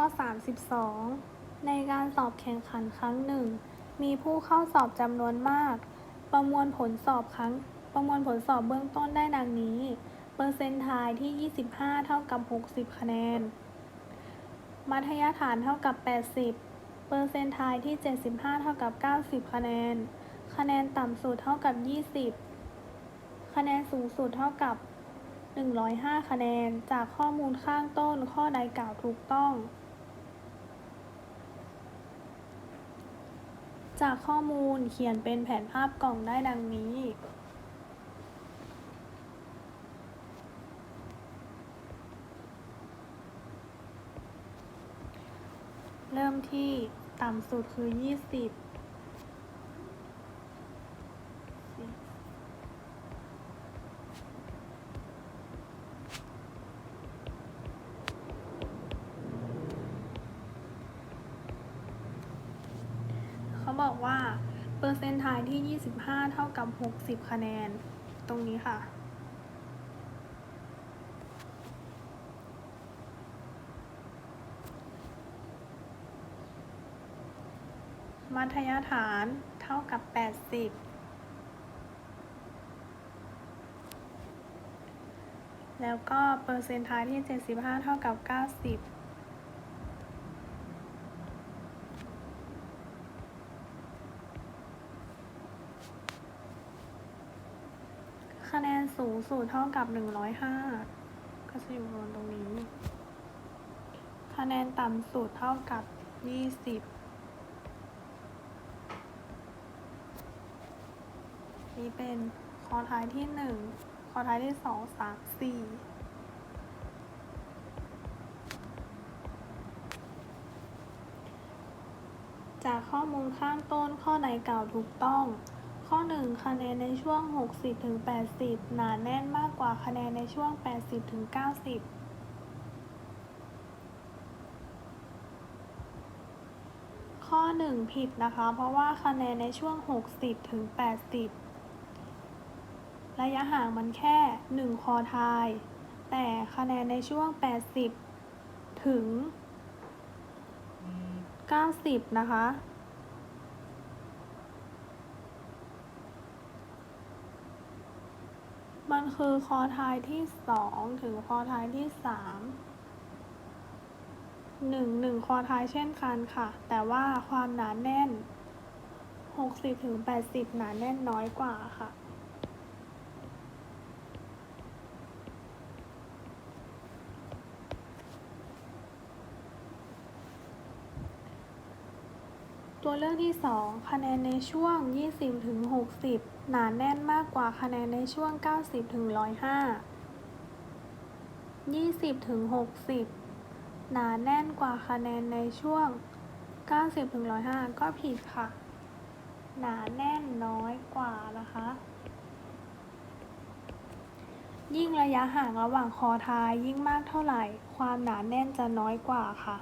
ข้อ 32 ในการสอบแข่งขันครั้งหนึ่ง มีผู้เข้าสอบจำนวนมาก ประมวลผลสอบครั้ง ประมวลผลสอบเบื้องต้นได้ดังนี้ เปอร์เซนต์ทายที่ 25 เท่ากับ 60 คะแนน มัธยฐานเท่ากับ 80 เปอร์เซนต์ทายที่ 75 เท่ากับ 90 คะแนน คะแนนต่ำสุดเท่ากับ 20 คะแนนสูงสุดเท่ากับ105 คะแนน จากข้อมูลข้างต้นข้อใดกล่าวถูกต้อง จากข้อมูลเขียนเป็นแผนภาพกล่องได้ดังนี้ เริ่มที่ต่ำสุดคือ 20 บอกว่า เปอร์เซนต์ทายที่ 25 เท่ากับ 60 คะแนน ตรงนี้ค่ะ มัธยฐานเท่ากับ 80แล้วก็เปอร์เซนต์ทายที่ 75 เท่ากับ 90 คะแนนสูงสุดเท่ากับ105ก็จะอยู่บนตรงนี้ คะแนนต่ำสุดเท่ากับ20นี่เป็นคอท้ายที่1คอท้ายที่2 3 4จากข้อมูลข้างต้นข้อไหนกล่าวถูกต้อง ข้อ 1 คะแนนในช่วง 60ถึง80 หนาแน่นมากกว่าคะแนนในช่วง 80ถึง90ข้อ 1 ผิดนะคะ เพราะว่าคะแนนในช่วง 60 ถึง 80 ระยะห่างมันแค่ 1 คอทาย แต่คะแนนในช่วง 80 ถึง 90 นะคะ มันคือคอทายที่สองถึงคอทายที่สามหนึ่งหนึ่งคอทายเช่นกันค่ะ แต่ว่าความหนาแน่น 60ถึง80 หนาแน่นน้อยกว่าค่ะ ตัวเลือกที่ 2 คะแนนในช่วง 20ถึง60หนาแน่นมากกว่าคะแนนในช่วง 90ถึง105 20ถึง60หนาแน่นกว่าคะแนนในช่วง 90ถึง105ก็ผิดค่ะ หนาแน่นน้อยกว่านะคะ ยิ่งระยะห่างระหว่างคอท้ายยิ่งมากเท่าไหร่ ความหนาแน่นจะน้อยกว่าค่ะ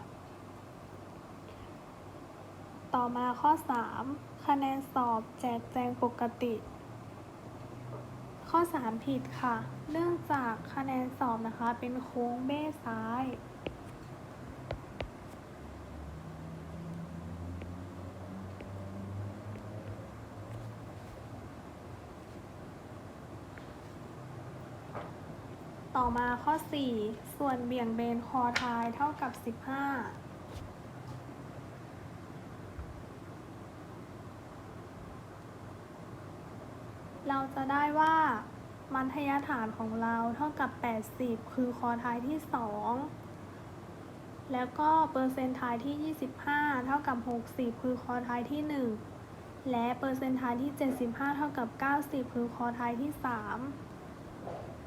ต่อมาข้อ 3 คะแนนสอบแจกแจงปกติ ข้อ 3 ผิดค่ะ เนื่องจากคะแนนสอบนะคะเป็นโค้งเบ้ซ้ายต่อมาข้อ 4 ส่วนเบี่ยงเบนคอทายเท่ากับ 15 เราจะได้ว่ามัธยฐานของเราเท่ากับ 80 คือคอท้ายที่ 2 แล้วก็เปอร์เซนต์ทายที่ 25 เท่ากับ 60 คือคอท้ายที่ 1 และเปอร์เซนต์ทายที่ 75 เท่ากับ 90 คือคอท้ายที่ 3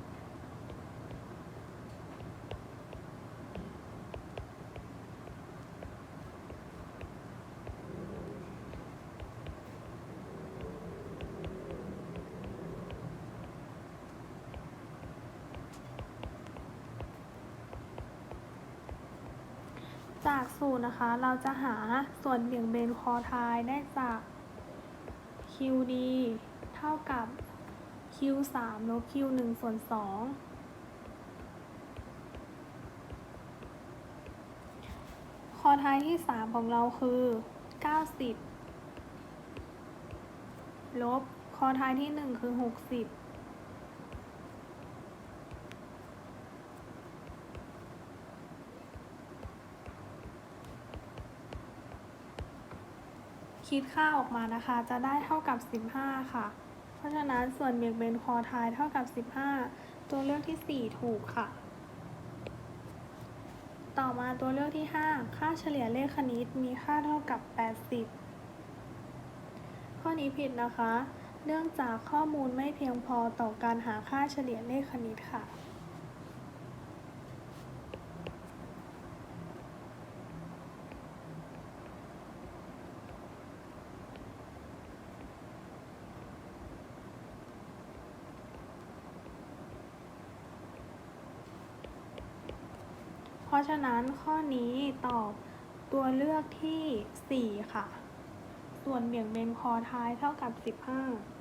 จากสูตรนะคะ เราจะหาส่วนเบี่ยงเบนคอทายได้จาก QD เท่ากับ Q3 ลบ Q1 ส่วน 2 คอทายที่ 3 ของเราคือ 90 ลบ คอทายที่ 1 คือ 60 คิดค่าออกมานะคะ จะได้เท่ากับ 15 ค่ะ เพราะฉะนั้นส่วนเบี่ยงเบนคอทายเท่ากับ 15 ตัวเลือกที่ 4 ถูกค่ะ ต่อมาตัวเลือกที่ 5 ค่าเฉลี่ยเลขคณิตมีค่าเท่ากับ 80 ข้อนี้ผิดนะคะ เนื่องจากข้อมูลไม่เพียงพอต่อการหาค่าเฉลี่ยเลขคณิตค่ะ ราะฉะนั้นข้อนี้ตอบตัวเลือกที่ 4 ค่ะ ส่วนเบี่ยงเบนคอท้ายเท่ากับ 15